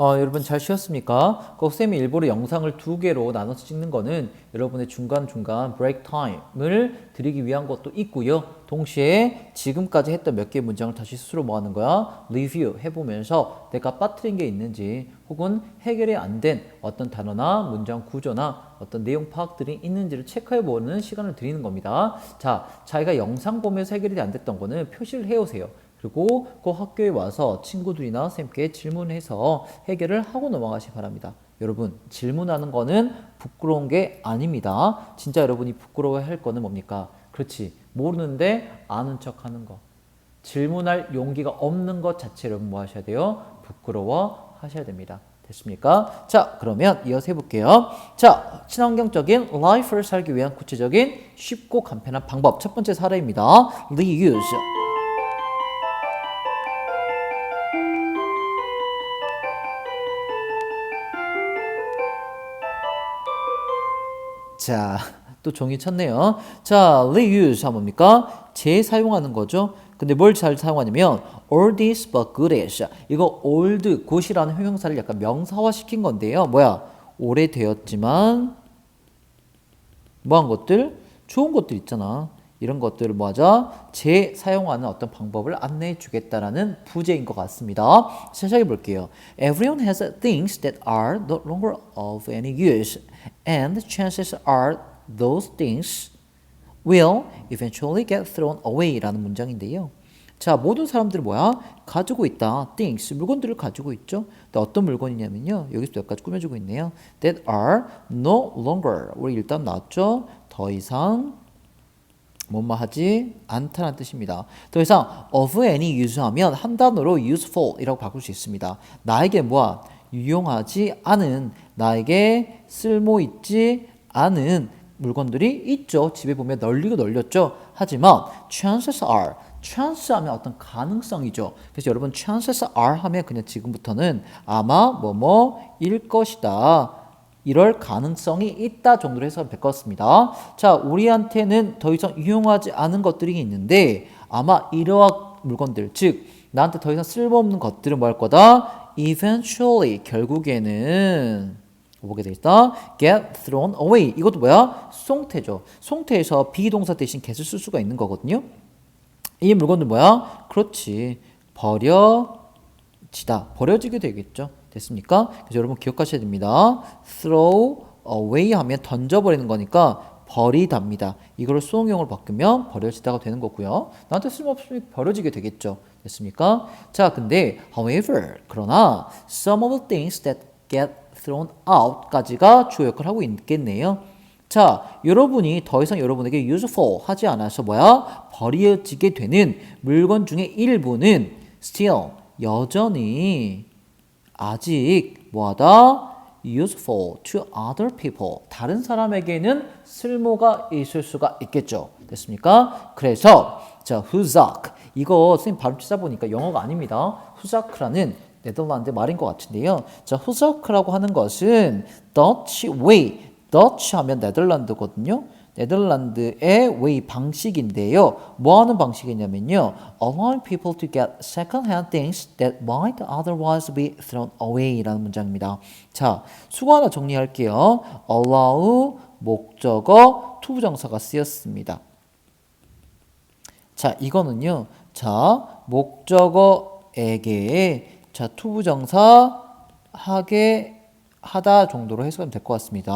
어, 여러분 잘 쉬었습니까? 꼭 쌤이 일부러 영상을 두 개로 나눠서 찍는 거는 여러분의 중간중간 브레이크 타임을 드리기 위한 것도 있고요. 동시에 지금까지 했던 몇 개의 문장을 다시 스스로 뭐 하는 거야? 리뷰 해보면서 내가 빠뜨린 게 있는지 혹은 해결이 안 된 어떤 단어나 문장 구조나 어떤 내용 파악들이 있는지를 체크해보는 시간을 드리는 겁니다. 자, 자기가 영상 보면서 해결이 안 됐던 거는 표시를 해오세요. 그리고 그 학교에 와서 친구들이나 쌤께 질문해서 해결을 하고 넘어가시 바랍니다. 여러분, 질문하는 거는 부끄러운 게 아닙니다. 진짜 여러분이 부끄러워 할 거는 뭡니까? 그렇지. 모르는데 아는 척 하는 거. 질문할 용기가 없는 것 자체를 뭐 하셔야 돼요? 부끄러워 하셔야 됩니다. 됐습니까? 자, 그러면 이어서 해볼게요. 자, 친환경적인 라이프를 살기 위한 구체적인 쉽고 간편한 방법. 첫 번째 사례입니다. reuse. 자, 또 종이 쳤네요. 자, reuse 하면 뭡니까? 재사용하는 거죠. 근데 뭘 잘 사용하냐면 old is but good is. 이거 old, good이라는 형용사를 약간 명사화 시킨 건데요. 뭐야? 오래되었지만 뭐한 것들? 좋은 것들 있잖아. 이런 것들을 뭐하자? 재사용하는 어떤 방법을 안내해 주겠다라는 부제인 것 같습니다. 시작해 볼게요. Everyone has things that are no longer of any use, and chances are those things will eventually get thrown away라는 문장인데요. 자, 모든 사람들이 뭐야? 가지고 있다. things, 물건들을 가지고 있죠. 근데 어떤 물건이냐면요. 여기서 몇 가지 꾸며주고 있네요. that are no longer. 우리 일단 나왔죠? 더 이상 뭐뭐 하지 않다는 뜻입니다. 더 이상 of any use 하면 한 단어로 useful이라고 바꿀 수 있습니다. 나에게 뭐야? 유용하지 않은, 나에게 쓸모 있지 않은 물건들이 있죠. 집에 보면 널리고 널렸죠. 하지만 chances are, chance 하면 어떤 가능성이죠. 그래서 여러분 chances are 하면 그냥 지금부터는 아마 뭐뭐일 것이다. 이럴 가능성이 있다 정도로 해서 바꿨습니다. 자, 우리한테는 더 이상 유용하지 않은 것들이 있는데 아마 이러한 물건들, 즉 나한테 더 이상 쓸모없는 것들은 뭐 할 거다? Eventually 결국에는 보게 돼 있다. Get thrown away. 이것도 뭐야? 송태죠. 송태에서 비동사 대신 get을 쓸 수가 있는 거거든요. 이 물건들 뭐야? 그렇지. 버려지다. 버려지게 되겠죠. 됐습니까? 그래서 여러분 기억하셔야 됩니다. throw away 하면 던져버리는 거니까 버리답니다. 이거를 수동형으로 바꾸면 버려지다가 되는 거고요. 나한테 쓸모없으면 버려지게 되겠죠. 됐습니까? 자, 근데 however 그러나 some of the things that get thrown out까지가 주요 역할을 하고 있겠네요. 자, 여러분이 더 이상 여러분에게 useful 하지 않아서 뭐야? 버려지게 되는 물건 중에 일부는 still 여전히 아직 뭐하다? useful to other people. 다른 사람에게는 쓸모가 있을 수가 있겠죠. 됐습니까? 그래서 자, 후작. 이거 선생님 발음 찾아보니까 영어가 아닙니다. 후자크라는 네덜란드 말인 것 같은데요. 자, 후자크라고 하는 것은 Dutch way. Dutch 하면 네덜란드거든요. 네덜란드의 way 방식인데요. 뭐 하는 방식이냐면요. Allowing people to get second-hand things that might otherwise be thrown away라는 문장입니다. 자, 수고 하나 정리할게요. allow 목적어 투부정사가 쓰였습니다. 자, 이거는요. 자, 목적어에게 자, 투부정사 하게 하다 정도로 해석하면 될 것 같습니다.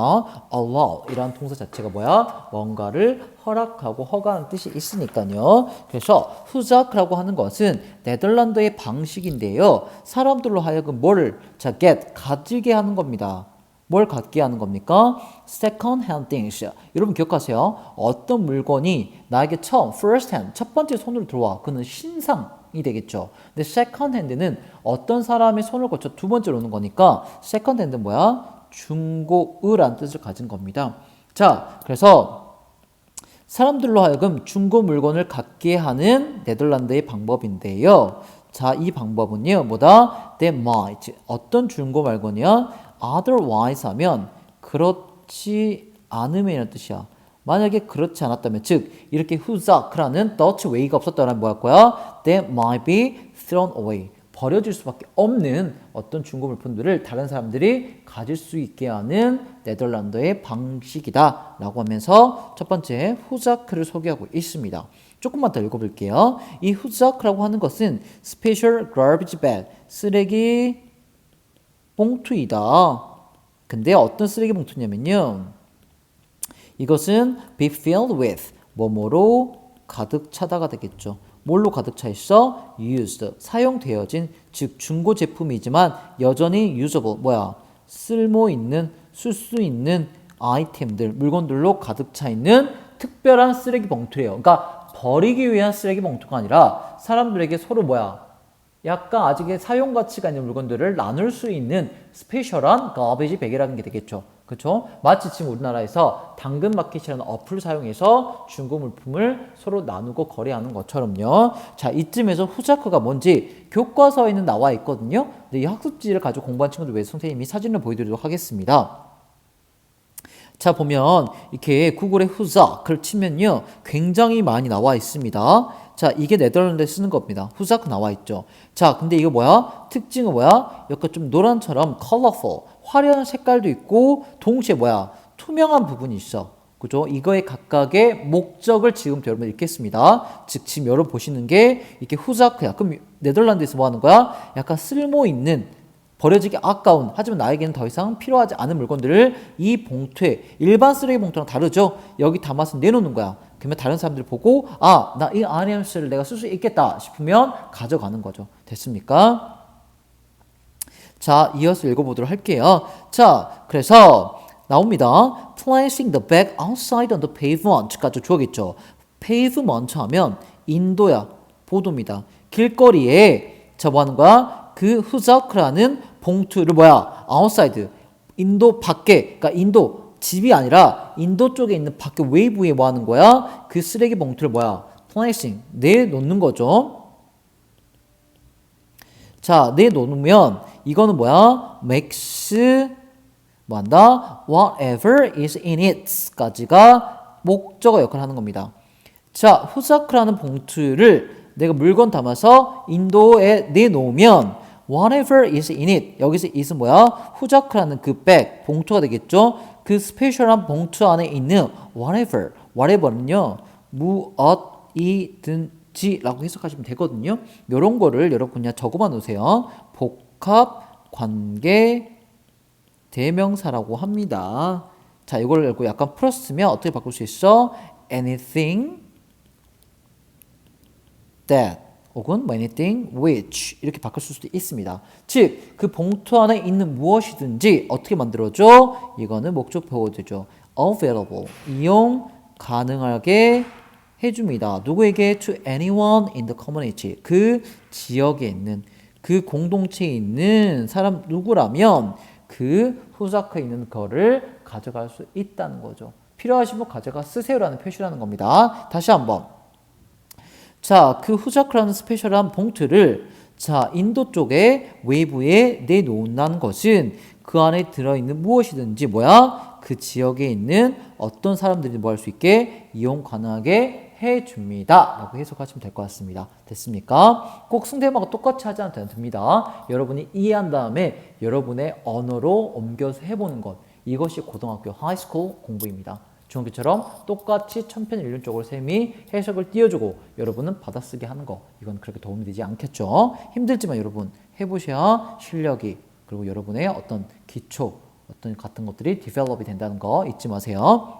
allow 이라는 동사 자체가 뭐야? 뭔가를 허락하고 허가하는 뜻이 있으니까요. 그래서 후작이라고 하는 것은 네덜란드의 방식인데요. 사람들로 하여금 뭐를 자 get 가지게 하는 겁니다. 뭘 갖게 하는 겁니까? second hand things. 여러분 기억하세요. 어떤 물건이 나에게 처음 first hand 첫 번째 손으로 들어와. 그는 신상 이 되겠죠. 근데 세컨 핸드는 어떤 사람의 손을 거쳐 두 번째로 오는 거니까 세컨 핸드는 뭐야? 중고의란 뜻을 가진 겁니다. 자, 그래서 사람들로 하여금 중고 물건을 갖게 하는 네덜란드의 방법인데요. 자, 이 방법은요, 뭐다? They might. 어떤 중고 물건이야? Otherwise 하면 그렇지 않음이라는 뜻이야. 만약에 그렇지 않았다면 즉 이렇게 후작라는 Dutch way가 없었다면 뭐할 거야? They might be thrown away. 버려질 수밖에 없는 어떤 중고 물품들을 다른 사람들이 가질 수 있게 하는 네덜란드의 방식이다라고 하면서 첫 번째 후자크를 소개하고 있습니다. 조금만 더 읽어볼게요. 이 후자크라고 하는 것은 Special Garbage Bag 쓰레기 봉투이다. 근데 어떤 쓰레기 봉투냐면요. 이것은 be filled with 뭐뭐로 가득 차다가 되겠죠. 뭘로 가득 차 있어? used 사용되어진 즉 중고 제품이지만 여전히 usable 뭐야 쓸모 있는 쓸 수 있는 아이템들 물건들로 가득 차 있는 특별한 쓰레기 봉투예요. 그러니까 버리기 위한 쓰레기 봉투가 아니라 사람들에게 서로 뭐야 약간 아직의 사용 가치가 있는 물건들을 나눌 수 있는 스페셜한 가베지 백이라는 게 되겠죠. 그렇죠? 마치 지금 우리나라에서 당근 마켓이라는 어플을 사용해서 중고 물품을 서로 나누고 거래하는 것처럼요. 자, 이쯤에서 후자크가 뭔지 교과서에는 나와 있거든요. 근데 이 학습지를 가지고 공부한 친구들 위해 선생님이 사진을 보여드리도록 하겠습니다. 자 보면 이렇게 구글에 후자크를 치면요 굉장히 많이 나와 있습니다. 자 이게 네덜란드에 쓰는 겁니다. 후자크 나와 있죠. 자 근데 이거 뭐야? 특징은 뭐야? 약간 좀 노란처럼 컬러풀 화려한 색깔도 있고 동시에 뭐야? 투명한 부분이 있어. 그죠? 이거의 각각의 목적을 지금부터 여러분 읽겠습니다. 즉 지금 여러분 보시는 게 이렇게 후자크야. 그럼 네덜란드에서 뭐 하는 거야? 약간 쓸모 있는 버려지기 아까운 하지만 나에게는 더 이상 필요하지 않은 물건들을 이 봉투에 일반 쓰레기 봉투랑 다르죠. 여기 담아서 내놓는 거야. 그러면 다른 사람들 보고 아 나이 아니언스를 내가 쓸 수 있겠다 싶으면 가져가는 거죠. 됐습니까? 자 이어서 읽어보도록 할게요. 자 그래서 나옵니다. Placing the bag outside on the pavement까지 주어겠죠. pavement 하면 인도야 보도입니다. 길거리에 저뭐 하는 거야? 그 후자크라는 봉투를 뭐야? 아웃사이드. 인도 밖에, 그러니까 인도 집이 아니라 인도 쪽에 있는 밖에 웨이브에 뭐 하는 거야? 그 쓰레기 봉투를 뭐야? 플레이싱 내놓는 거죠. 자, 내놓으면 이거는 뭐야? makes 뭐 한다? whatever is in it까지가 목적어 역할을 하는 겁니다. 자, 후자크라는 봉투를 내가 물건 담아서 인도에 내놓으면 whatever is in it 여기서 is은 뭐야? 후자크라는 그 백, 봉투가 되겠죠? 그 스페셜한 봉투 안에 있는 whatever, whatever는요 무엇이든지라고 해석하시면 되거든요. 이런 거를 여러분 그냥 적어만 놓으세요. 복합 관계 대명사라고 합니다. 자, 이걸 알고 약간 풀었으면 어떻게 바꿀 수 있어? anything that 혹은 anything which 이렇게 바꿀 수도 있습니다. 즉, 그 봉투 안에 있는 무엇이든지 어떻게 만들어줘? 이거는 목적표가 되죠. available, 이용 가능하게 해줍니다. 누구에게? to anyone in the community. 그 지역에 있는, 그 공동체에 있는 사람 누구라면 그 후자크에 있는 거를 가져갈 수 있다는 거죠. 필요하시면 가져가 쓰세요라는 표시라는 겁니다. 다시 한번. 자, 그 후자크라는 스페셜한 봉투를 자, 인도 쪽에 외부에 내놓는다는 것은 그 안에 들어있는 무엇이든지 뭐야? 그 지역에 있는 어떤 사람들이 뭐 할 수 있게 이용 가능하게 해줍니다. 라고 해석하시면 될 것 같습니다. 됐습니까? 꼭 승대마가 똑같이 하지 않아도 됩니다. 여러분이 이해한 다음에 여러분의 언어로 옮겨서 해보는 것. 이것이 고등학교 하이스쿨 공부입니다. 중학교처럼 똑같이 천편일률적으로 쌤이 해석을 띄워주고 여러분은 받아쓰기 하는 거 이건 그렇게 도움이 되지 않겠죠. 힘들지만 여러분 해보셔야 실력이 그리고 여러분의 어떤 기초 어떤 같은 것들이 디벨롭이 된다는 거 잊지 마세요.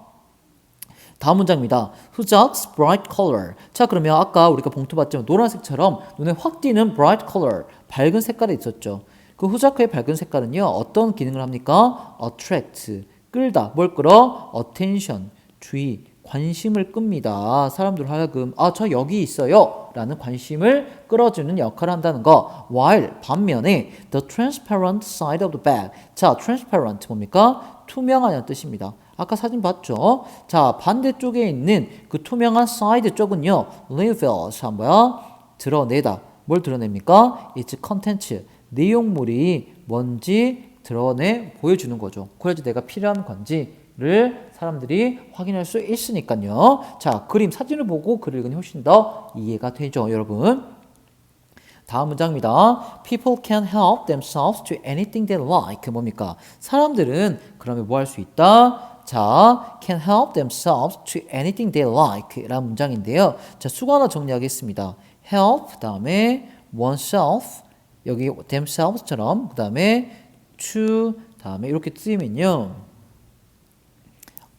다음 문장입니다. 후작's bright color. 자, 그러면 아까 우리가 봉투 봤지만 노란색처럼 눈에 확 띄는 bright color, 밝은 색깔이 있었죠. 그 후자크의 밝은 색깔은요, 어떤 기능을 합니까? attract, 끌다. 뭘 끌어? attention, 주의, 관심을 끕니다. 사람들 하여금, 아, 저 여기 있어요. 라는 관심을 끌어주는 역할을 한다는 거. while, 반면에, the transparent side of the bag. 자, transparent 뭡니까? 투명하다는 뜻입니다. 아까 사진 봤죠? 자, 반대쪽에 있는 그 투명한 사이드 쪽은요, reveals, 뭐야? 드러내다. 뭘 드러냅니까? It's content. 내용물이 뭔지 드러내 보여주는 거죠. 그래야지 내가 필요한 건지를 사람들이 확인할 수 있으니까요. 자, 그림, 사진을 보고 글을 읽으니 훨씬 더 이해가 되죠, 여러분. 다음 문장입니다. People can help themselves to anything they like. 뭡니까? 사람들은 그러면 뭐 할 수 있다? 자, can help themselves to anything they like 라는 문장인데요. 자, 수거 하나 정리하겠습니다. help, 다음에 oneself, 여기 themselves처럼, 그 다음에 to, 다음에 이렇게 쓰이면요.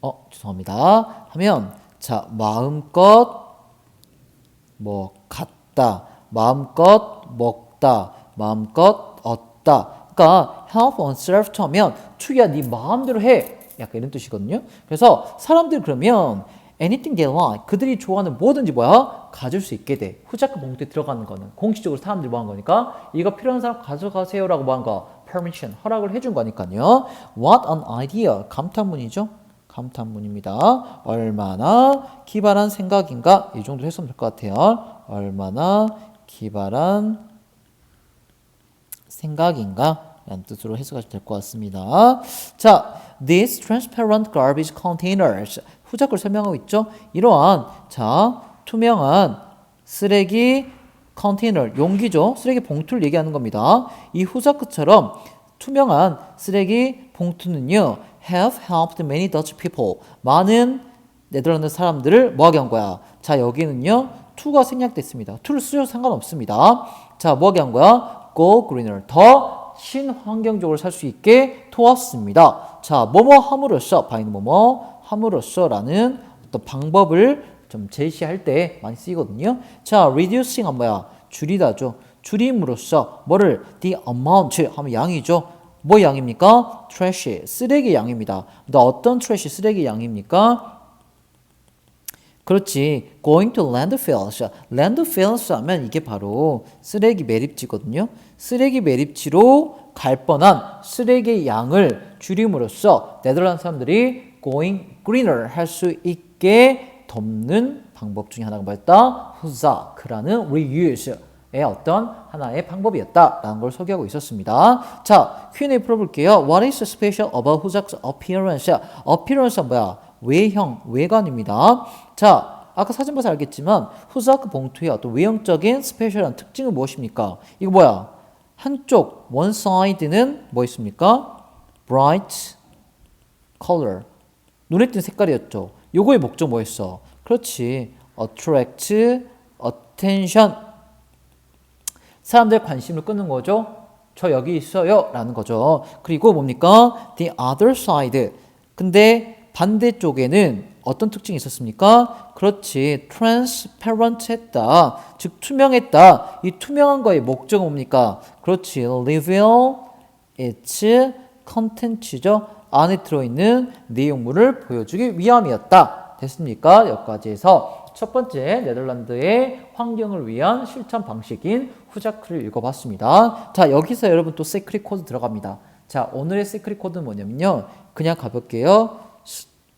어, 죄송합니다. 하면, 자, 마음껏 뭐 갖다, 마음껏 먹다, 마음껏 얻다. 그러니까 help oneself 하면 to야 네 마음대로 해. 약간 이런 뜻이거든요. 그래서 사람들 그러면 anything they like 그들이 좋아하는 뭐든지 뭐야 가질 수 있게 돼. 후자크 봉투에 들어가는 거는 공식적으로 사람들이 뭐한 거니까 이거 필요한 사람 가져가세요라고 뭐한 거. Permission 허락을 해준 거니까요. What an idea 감탄문이죠. 감탄문입니다. 얼마나 기발한 생각인가 이 정도 했으면 될 것 같아요. 얼마나 기발한 생각인가 라는 뜻으로 해석하시면 될 것 같습니다. 자, these transparent garbage containers 후자글 설명하고 있죠. 이러한 자 투명한 쓰레기 컨테이너 용기죠. 쓰레기 봉투를 얘기하는 겁니다. 이 후자크처럼 투명한 쓰레기 봉투는요. have helped many Dutch people. 많은 네덜란드 사람들을 뭐하게 한 거야? 자, 여기는요. to가 생략됐습니다. to를 쓰셔도 상관없습니다. 자, 뭐하게 한 거야? go greener. 더 신환경적으로 살 수 있게 도왔습니다. 자, 뭐뭐 함으로써, 바이는 뭐뭐 함으로써라는 어떤 방법을 좀 제시할 때 많이 쓰이거든요. 자, reducing 은 뭐야? 줄이다죠. 줄임으로써 뭐를 the amount 하면 양이죠. 뭐 양입니까? trash 쓰레기 양입니다. 근데 어떤 trash 쓰레기 양입니까? 그렇지. going to landfills. landfills 하면 이게 바로 쓰레기 매립지거든요. 쓰레기 매립지로 갈 뻔한 쓰레기 양을 줄임으로써 네덜란드 사람들이 going greener 할 수 있게 돕는 방법 중에 하나가 뭐였다? 후자크라는 reuse의 어떤 하나의 방법이었다라는 걸 소개하고 있었습니다. 자, Q&A 풀어볼게요. What is special about 후작's appearance? appearance가 뭐야? 외형, 외관입니다. 자, 아까 사진 봐서 알겠지만 후자크 봉투의 어떤 외형적인 스페셜한 특징은 무엇입니까? 이거 뭐야? 한쪽 one side는 뭐 있습니까? bright color 눈에 띄는 색깔이었죠. 요거의 목적 뭐였어? 그렇지. attract attention 사람들의 관심을 끄는 거죠. 저 여기 있어요. 라는 거죠. 그리고 뭡니까? the other side. 근데 반대쪽에는 어떤 특징이 있었습니까? 그렇지. transparent 했다. 즉, 투명했다. 이 투명한 거의 목적은 뭡니까? 그렇지. reveal its content죠. 안에 들어있는 내용물을 보여주기 위함이었다. 됐습니까? 여기까지 해서 첫 번째 네덜란드의 환경을 위한 실천 방식인 후자크를 읽어봤습니다. 자, 여기서 여러분 또 세크릿 코드 들어갑니다. 자, 오늘의 세크릿 코드는 뭐냐면요. 그냥 가볼게요.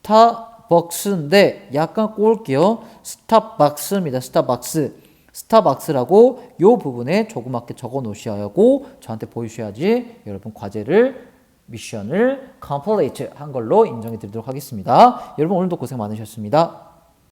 스타벅스인데 약간 꼬을게요. 스타박스입니다. 스타박스. 스타박스라고 요 부분에 조그맣게 적어 놓으셔야 하고 저한테 보여주셔야지 여러분 과제를 미션을 complete 한 걸로 인정해 드리도록 하겠습니다. 여러분 오늘도 고생 많으셨습니다.